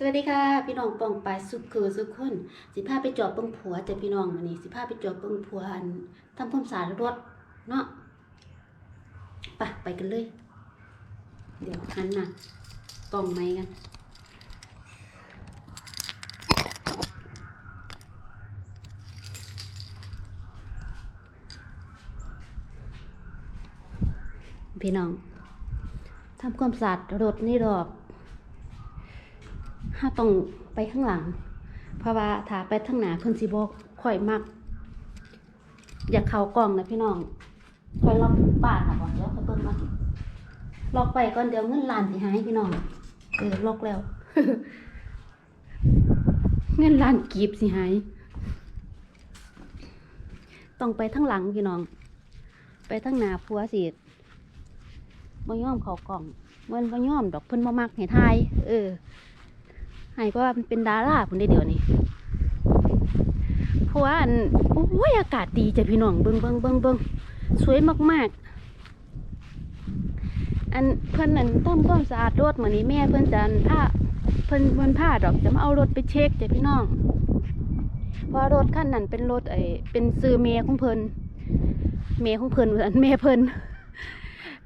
สวัสดีค่ะ พี่น้องปองปายสุขคือสุขคนสิพาไปจอบเบิ่งผัวจะพี่น้องมื้อนี้สิพาไปจอบเบิ่งผัวอันทำความสะอาดรถเนาะไปไปกันเลย เดี๋ยวหันหน้ากล้องไม้กันพี่น้องทำความสะอาดรถนี่ดอก ถ้าต้องไปข้างหลัง เพราะว่าถ้าไปทางหน้าเพิ่นสิบ่ค่อยมัก อยากเข้ากล้องนะพี่น้องค่อยล็อกบ้านค่ะบ่เดี๋ยวค่อยเบิ่งมาล็อกไปก่อนเดี๋ยวเงินล้านสิหายพี่น้องเออล็อกแล้ว เงินล้านกีบสิหายต้องไปทางหลังพี่น้อง ไปทางหน้าผัวสิบ่ยอมเขากล่องมันบ่ยอมดอกเพิ่นบ่มักให้ทาย เออ ให้ก็ว่ามันเป็นดาราพุ่นได้เดียวนี้เพราะว่าอันโอ้ยอากาศดีจ้ะพี่น้องเบิ่งเบิงเบิงเบิงสวยมากๆ อันเพิ่อนอันทำความสะอาดรถเหมือนนี้แม่เพิ่อนจะอันพาเพิ่อนเพิ่นพาดอกจะมาเอารถไปเช็คจ้ะพี่น้องเพราะรถคันนั้นเป็นรถไอ้เป็นซื้อเมย์ของเพิ่นเมย์ของเพิ่นว่าอันแม่เพิ่น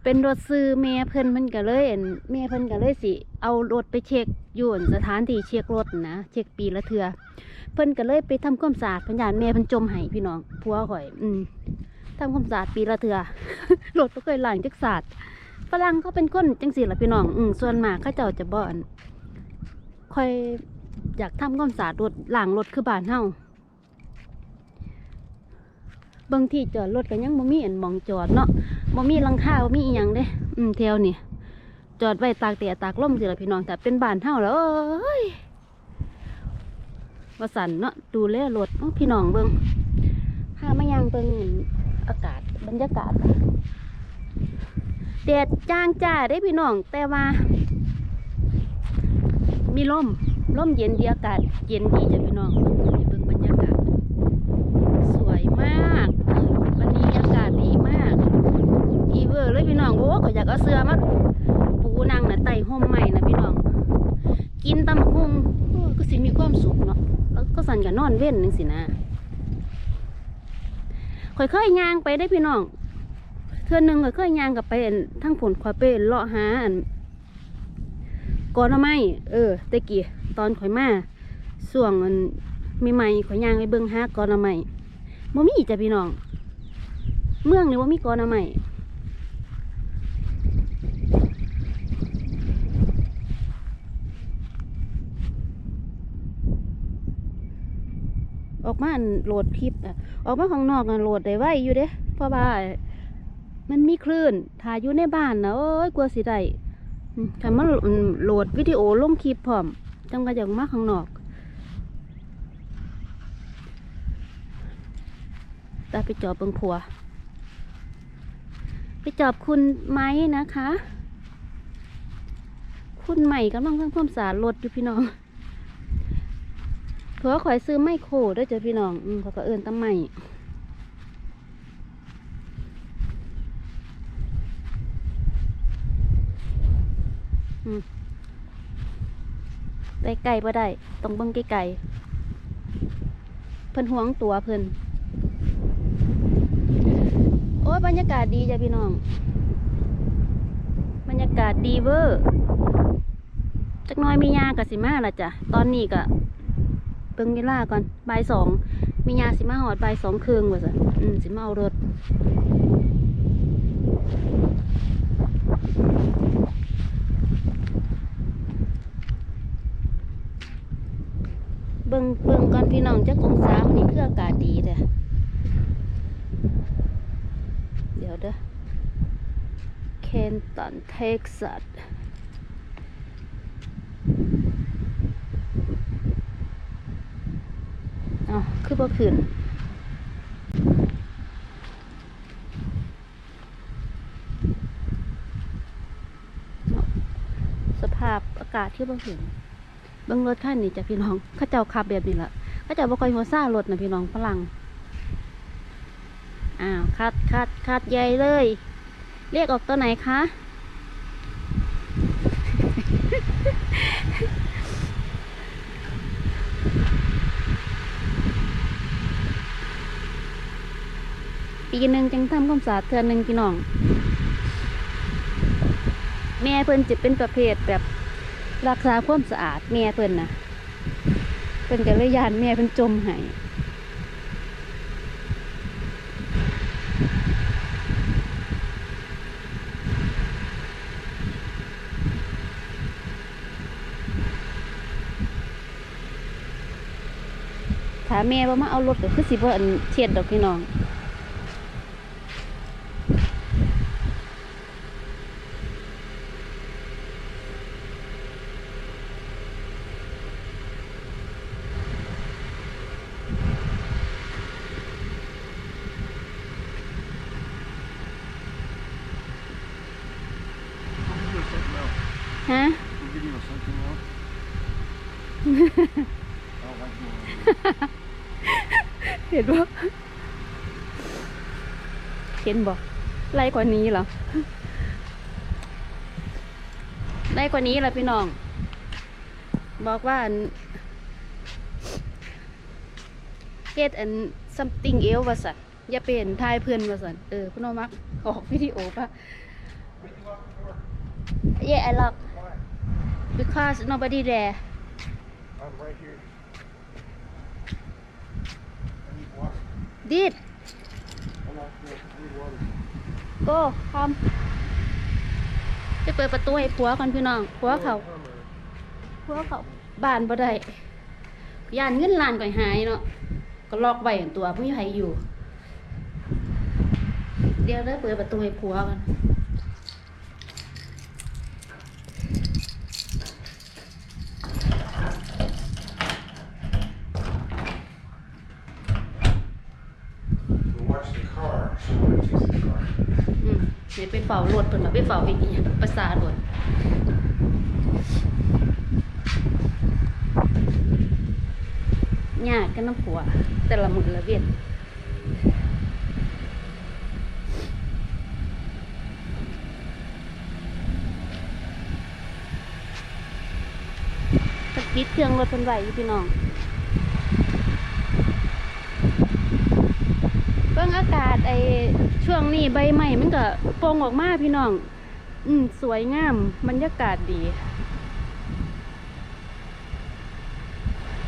เป็นรถซื้อแม่เพิ่นมันก็เลยอั่นแม่เพิ่นก็เลยสิ เอารถไปเช็คอยู่นสถานที่เช็ครถนะเช็คปีละเทือเพิ่นก็เลยไปทำความสะอาดพันยานแม่เพิ่นจมให้พี่น้องผัวข่อย อืมทำความสะอาดปีละเทือรถบ่เคยล้างจักสะอาดฝรั่งเขาเป็นคนจังซี่ล่ะพี่น้อง อืมส่วนมากเขาเจ้าจะบ่อนค่อยอยากทำความสะอาดรถล้างรถคือบ้านเฮา บางที่จอดรถก็ยังบ่มีอันมองจอดเนาะบ่มีลังคาบ่มีอีหยังเด้อืมแถวนี่จอดไว้ตากแดดตากลมสิล่ะพี่น้องแต่เป็นบ้านเฮาแล้วเอ้ยว่าสั่นเนาะดูแลรถพี่น้องเบิ่งพามายังเบิ่งอากาศบรรยากาศแดดจ้างจ้าได้พี่น้อง แต่ว่า มีลมลมเย็นดีอากาศเย็นดีจ้ะพี่น้องบรรยากาศ สวยมาก วันนี้อากาศดีมาก อีเวอร์เลยพี่น้องโอ้ก็อยากเอาเสื้อมาปูนั่งน่ะไต่ห่มใหม่นะพี่น้อง กินตำหุงโอ้ก็สิมีความสุขเนาะแล้วก็สั่ นอนเว้นนึงสินะค่อยๆย่างไปได้พี่น้องเทื่อหนึ่งค่อยๆย่างกับไปทั้งผลคอยไปเลาะหาอันกอนไม้เออตะกี้ตอนข่อยมาส่วงอันใหม่ข่อยย่างไปเบิ่งหากอนไม้บ่มีจ้ะพี่น้อง เมืองนี่ว่ามีกอนไม้ ออก มาอันโหลดคลิปอะออกมาข้างนอกอะโหลดได้ไวอยู่เด้เพราะว่ามันมีคลื่นถ่ายอยู่ในบ้านนะโอ้ยกลัวสิได้อืมคันมันโหลดวิดีโอลงคลิปพร้อมจังก็อยากมาข้างนอกต่ไปจอบเบิงผัว ไปจอบคุณไม้นะคะ คุณใหม่กำลังทำความสะอาดรถอยู่พี่น้อง ผื่อข่อยซื้อไม่โคด้วยจ้ะพี่น้องอืมเขาก็เอินตำไมอืมได้ไก่บ่ได้ต้องเบิ่งไกลๆเพิ่นห่วงตัวเพิ่นโอ้ยบรรยากาศดีจ้ะพี่น้อง บรรยากาศดีเวอร์จักน้อยมียากับสิมาละจ้ะ ตอนนี้ก็ เบิ่งเวลาก่อนบ่ายสองมียาสิมาหอดบ่ายสองครึ่งว่าสิอืมสิมาเอารถเบิ่งเบิ่งก่อนพี่น้องจักองศาวันนี้คืออากาศดีแต่เดี๋ยวเด้อเคนตันเท็กซัส อ๋อคือบ่ขึ้นสภาพอากาศที่บ่ขึ้นเบิ่งรถคันนี้จะพี่น้องเขาเจ้าขับแบบนี้ละเขาเจ้าบ่ค่อยหัวซ่ารถนะพี่น้องฝรั่งอ้าวคัดคัดคัดใหญ่เลย เรียกออกตัวไหนคะ ปีหนึ่งจังทำความสะอาดเทือนหนึ่งพี่น้อง แม่เพิ่นจะเป็นประเภทแบบรักษาความสะอาดแม่เพิ่นนะเพิ่นก็เลยยานแม่เพิ่นจมให้ถ้าแม่บ่มาเอารถก็คือสิบ่อันเช็ดดอกพี่น้อง ฮะ Video or something else. I don't like doing เห็นบ่เห็นบ่ไล่กว่านี้เหรอไล่กว่านี้เหรอพี่น้อง บอกว่าอันเฮ็ดอัน something else ว่าสันอย่าเป็นทายเพื่อนว่าสันเออพี่น้องมักออกวิดีโอปะ Yeah I lock Why? Because nobody there I'm right here. I need water. did I'm not good. I need water. ก็ทำไปเปิดประตูให้ผัวก่อนพี่น้องผัวเขา Hammer. ผัวเขาบ้านบ่ได้ยานเงินล้านก่อยหายเนาะก็ล็อกไว้อย่างตัวผู้ใหญ่อยู่ เดี๋ยวได้เปิดประตูให้ผัวกันอืมเดี๋ยวไปเฝ้ารถเพิ่นน่ะไปเฝ้าไอ้นี่ภาษารถยากกันน้ำผัว แต่ละมือละเวียนตะกิดเครื่องรถเพิ่นไหวพี่น้อง เบิ่ง อากาศไอ้ช่วงนี้ใบไม้มันก็โปร่งออกมาพี่น้อง อืมสวยงามบรรยากาศดี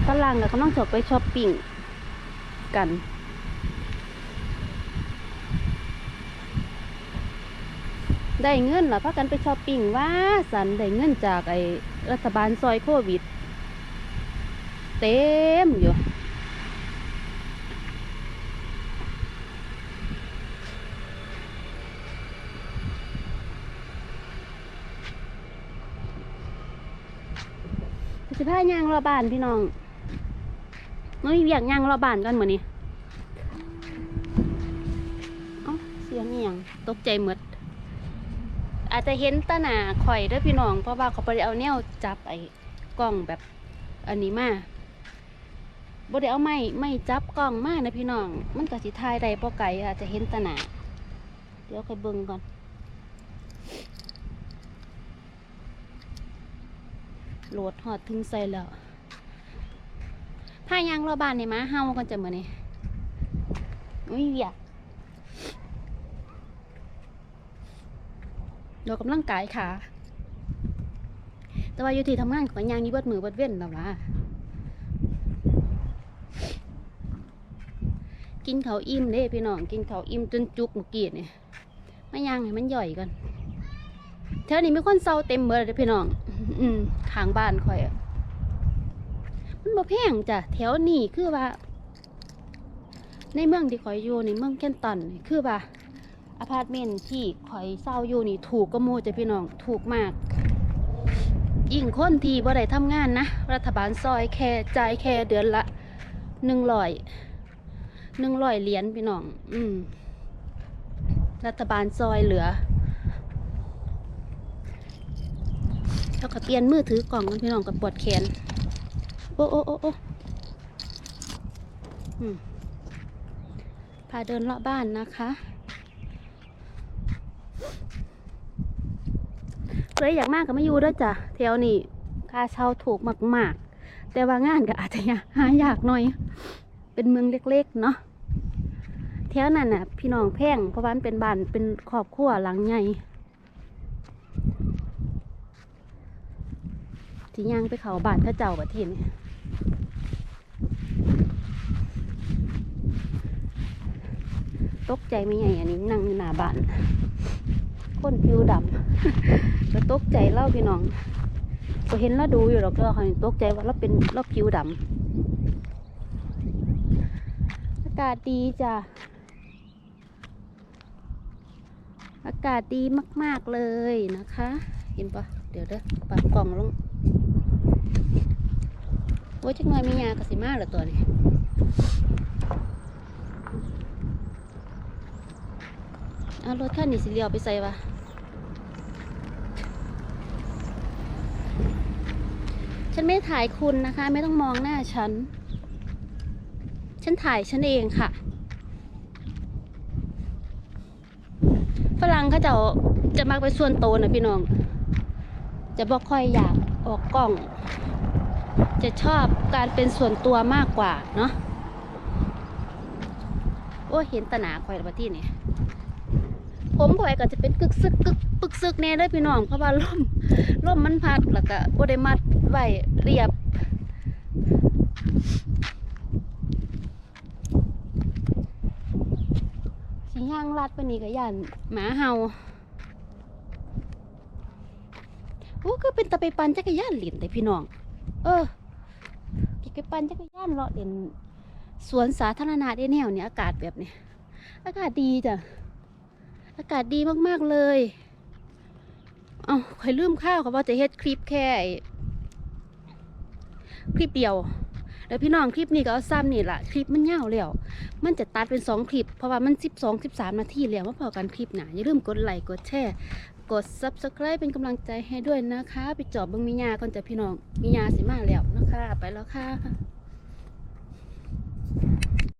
ฝรั่งก็กำลังจะไปช้อปปิ้งกันได้เงินเหรอพากันไปช้อปปิ้งว่าสันได้เงินจากไอ้รัฐบาลซอยโควิด เต็มอยู่ สิพายางรอบานพี่น้องน้อยอยากยางรอบานกันเหมือนนี้เอ้าเสียงอหย่างตกใจหมดอาจจะเห็นตาหนาข่อยเด้วยพี่น้อง เพราะว่าเขาไปเอาแนวจับไอ้กล้องแบบอันนี้มาบ่ได้เอาไม้ไม่จับกล้องมานะพี่น้อง มันก็สิถ่ายได้บ่ไกลอาจจะเห็นตาหนาเดี๋ยวค่อยเบิ่งก่อน โหลดหอดถึงใส่แล้วผ้ายางรอบานนี่มาเฮากันจะเหมือนนี่อุ้ยอยากเรากำลังกายขาแต่ว่าอยู่ที่ทำงานของยางนี่เบิดมือเบิดเว้นแล้วล่ะกินเขาอิ่มเด้พี่น้องกินเขาอิ่มจนจุกเมื่อกี้เนี่ยไมายางให้มันย่อยกันแถวนี้มีคนเศร้าเต็มเบิดเลยพี่น้อง อืมทางบ้านข่อยมันบ่แพงจ้ะแถวนี้คือว่า ในเมืองที่ข่อยอยู่ในเมืองแคนตันนี่คือว่าอพาร์ตเมนต์ที่ข่อยเศร้าอยู่นี่ถูกก็โมจ้ะพี่น้องถูกมาก ยิ่งคนที่บ่ได้ทำงานนะรัฐบาลซอยแค่จ่ายแค่เดือนละหนึ่งร้อยหนึ่งร้อยเหรียญพี่น้อง อืม รัฐบาลซอยเหลือ แล้วก็เปลี่ยนมือถือกล่องพี่น้องกับปวดแขน โอ้โอ้โอ้โอ้พาเดินเลาะบ้านนะคะเลยอยากมากก็ไม่อยู่ด้วยจ้ะแถวนี้ค่าเช่าถูกมาก ๆ แต่ว่างานก็อาจจะหายากหน่อย เป็นเมืองเล็ก ๆ เนาะแถวนั้นน่ะ พี่น้องแพงเพราะว่ามันเป็นบ้านเป็นครอบครัวหลังใหญ่ ที่ย่างไปเขาบานเข้าเจ้าบัดทีนี่ตกใจไม่ใหญ่อันนี้นั่งอยู่หน้าบ้านคนผิวดำก็ตกใจเล่าพี่น้องก็เห็นแล้วดูอยู่หรอกก็เขาตกใจว่าเราเป็นเราผิวดำอากาศดีจ้ะอากาศดีมาก ๆ เลยนะคะ เห็นปะเดี๋ยวเด้อปรับกล่องลง อ้ยจักหน่อยมียากระสิมาเหรอตัวนี้เอารถคันนี้สิเลียวไปใส่วะฉันไม่ถ่ายคุณนะคะ ไม่ต้องมองหน้าฉัน ฉันถ่ายฉันเองค่ะ ฝรั่งเขาจะจะมักไปส่วนโตวนะพี่น้อง จะบอกค่อยอยากออกกล้อง จะชอบการเป็นส่วนตัวมากกว่าเนาะโอ้เห็นตะหนาคอยละที่นี่ผมคอยก็จะเป็นกึกซึกกึกปึกซึกแน่เลยพี่น้องเพราะว่าลมลมมันพัดแล้วก็บ่ได้มัดไว้เรียบสิย่างลัดไปนี่ก็ย่านหมาเห่าโอ้ก็เป็นตะไปปันจักรยานเล่นแต่พี่น้อง เออกิไปปั่นจักรยานเลาะเล่นสวนสาธารณะได้แนวเนี่ยอากาศแบบนี้อากาศดีจ้ะอากาศดีมากๆเลยเอาใครลืมข้าวเขาว่าจะเฮ็ดคลิปแค่คลิปเดียวแล้วพี่น้องคลิปนี้ก็เอาซ้ำนี่แหละคลิปมันยาวแล้วมันจะตัดเป็นสองคลิป เพราะว่ามันสิบสองสิบสามนาทีแล้วมาพอกันคลิปหนาอย่าลืมกดไลค์กดแชร์ ด subscribe เป็นกำลังใจให้ด้วยนะคะ ไปจอบเบังมียาก่อนจะพี่น้องมียาสิมาแล้วนะคะ ไปแล้วค่ะ